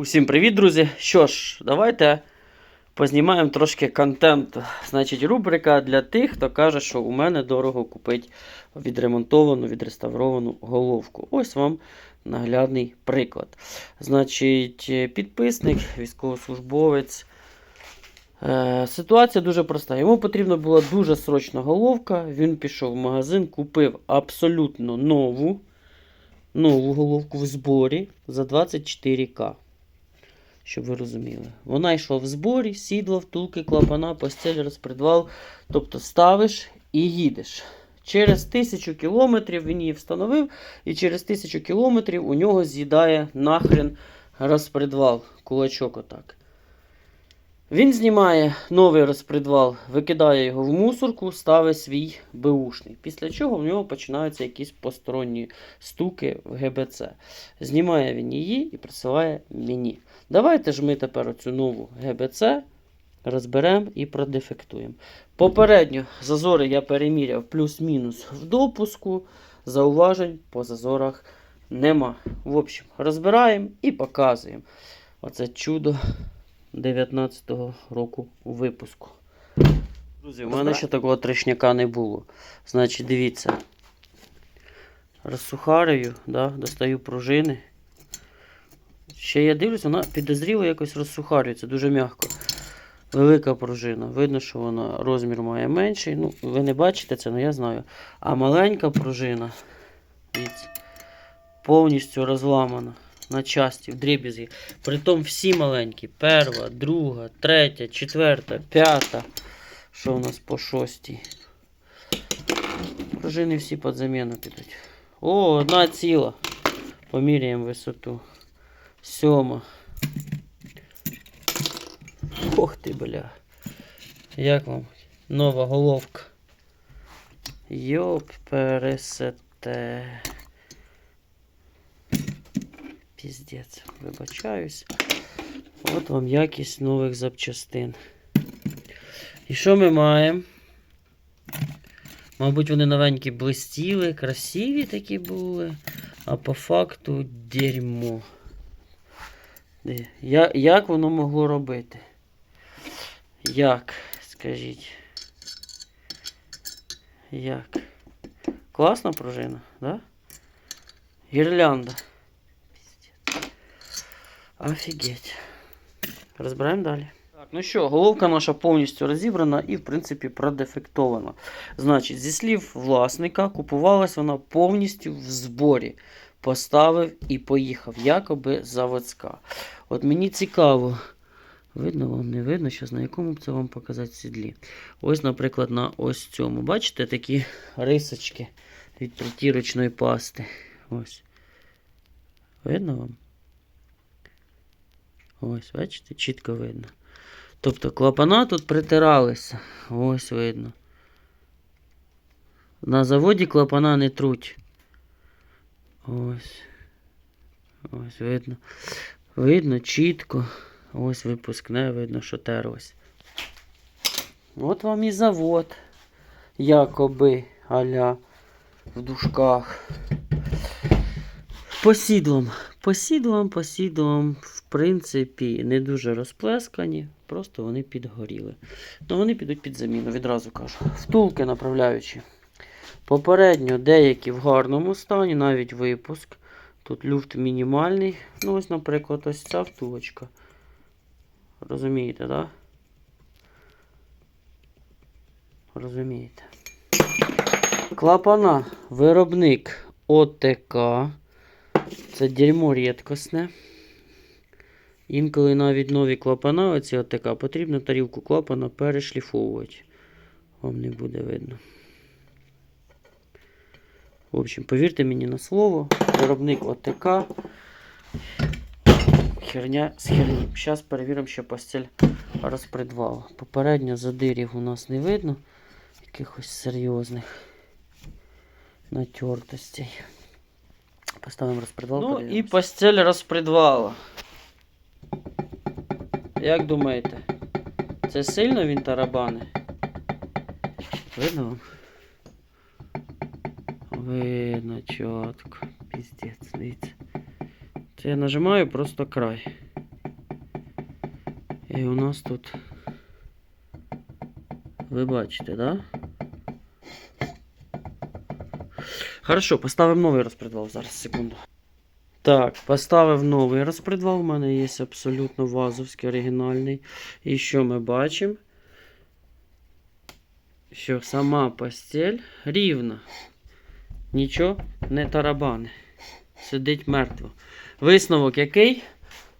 Усім привіт, друзі! Що ж, давайте познімаємо трошки контенту. Значить, рубрика для тих, хто каже, що у мене дорого купить відремонтовану, відреставровану головку. Ось вам наглядний приклад. Значить, підписник, військовослужбовець. Е, ситуація дуже проста. Йому потрібна була дуже срочна головка. Він пішов в магазин, купив абсолютно нову, нову головку в зборі за 24к. Щоб ви розуміли. Вона йшла в зборі, сідло, втулки, клапана, постель, розпредвал. Тобто ставиш і їдеш. Через тисячу кілометрів він її встановив, і через тисячу кілометрів у нього з'їдає нахрен розпредвал, кулачок отак. Він знімає новий розпредвал, викидає його в мусорку, ставить свій беушний. Після чого в нього починаються якісь посторонні стуки в ГБЦ. Знімає він її і присилає мені. Давайте ж ми тепер оцю нову ГБЦ розберемо і продефектуємо. Попередньо зазори я переміряв плюс-мінус в допуску. Зауважень по зазорах нема. В общем, розбираємо і показуємо. Оце чудо 19-го року випуску. Друзі, у мене ще такого трешняка не було. Значить, дивіться. Розсухарюю, да, достаю пружини. Ще я дивлюсь, вона підозріло якось розсухарюється, дуже м'яко. Велика пружина. Видно, що вона розмір має менший. Ну, ви не бачите це, але я знаю. А маленька пружина повністю розламана на часті, в дріб'язги. Притом всі маленькі. Перша, друга, третя, четверта, п'ята. Що у нас по шостій? Пружини всі під заміну підуть. О, одна ціла. Поміряємо висоту. Сьома. Ох ти, бля. Як вам? Нова головка. Йоп, пересете. Піздець, вибачаюсь. От вам якість нових запчастин. І що ми маємо? Мабуть, вони новенькі блистіли, красиві такі були, а по факту дерьмо. Я, як воно могло робити? Як? Скажіть. Як? Класна пружина, да? Гірлянда. Офігеть. Розбираємо далі. Так, ну що, головка наша повністю розібрана і, в принципі, продефектована. Значить, зі слів власника, купувалась вона повністю в зборі. Поставив і поїхав, якоби заводська. От мені цікаво, видно вам, не видно, зараз на якому б це вам показати сідлі. Ось, наприклад, на ось цьому. Бачите такі рисочки від притірочної пасти. Ось. Видно вам? Ось, бачите, чітко видно. Тобто клапана тут притиралися. Ось видно. На заводі клапана не труть. Ось. Ось видно. Видно чітко. Ось випускне, видно, що терлось. От вам і завод. Якоби аля в дужках. По сідлам. По сідлам, по сідлам, в принципі, не дуже розплескані, просто вони підгоріли. Ну, вони підуть під заміну, відразу кажу. Втулки направляючі. Попередньо деякі в гарному стані, навіть випуск. Тут люфт мінімальний. Ну, ось, наприклад, ось ця втулочка. Розумієте? Да? Розумієте. Клапана. Виробник ОТК. Це дерьмо рідкісне. Інколи навіть нові клапана, оці ОТК, потрібно тарілку клапана перешліфовувати. Вам не буде видно. В общем, повірте мені на слово, виробник ОТК. Херня з херні. Зараз перевіримо, що постіль розпредвала. Попередньо задирів у нас не видно. Якихось серйозних натертостей. Поставимо розпредвал. Ну і постіль розпредвала. Як думаєте? Це сильно він тарабани? Видно вам? Видно чітко. Піздець, дивіться. Це я нажимаю просто край. І у нас тут. Ви бачите, да? Хорошо, поставимо новий розпредвал зараз, секунду. Так, поставив новий розпредвал. У мене є абсолютно вазовський оригінальний. І що ми бачимо? Що сама постель рівна. Нічого не тарабани. Сидить мертво. Висновок який?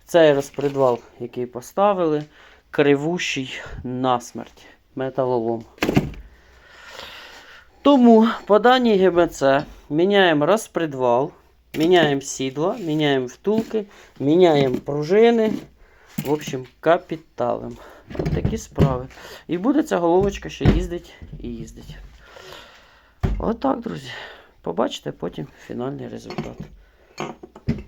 Цей розпредвал, який поставили, кривущий насмерть. Металолом. Тому по даній ГБЦ міняємо розпредвал, міняємо сідла, міняємо втулки, міняємо пружини. В общем, капіталем. Такі справи. І буде ця головочка ще їздить і їздить. Отак, друзі. Побачите потім фінальний результат.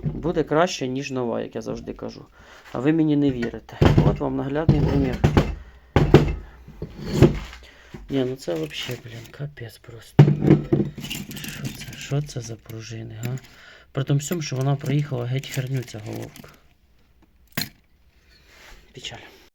Буде краще, ніж нова, як я завжди кажу. А ви мені не вірите. От вам наглядний примір. Ні, ну це взагалі, блін, капець просто. Що це? Що це за пружини, га? При тому всьому, що вона проїхала геть херню ця головка. Печаль.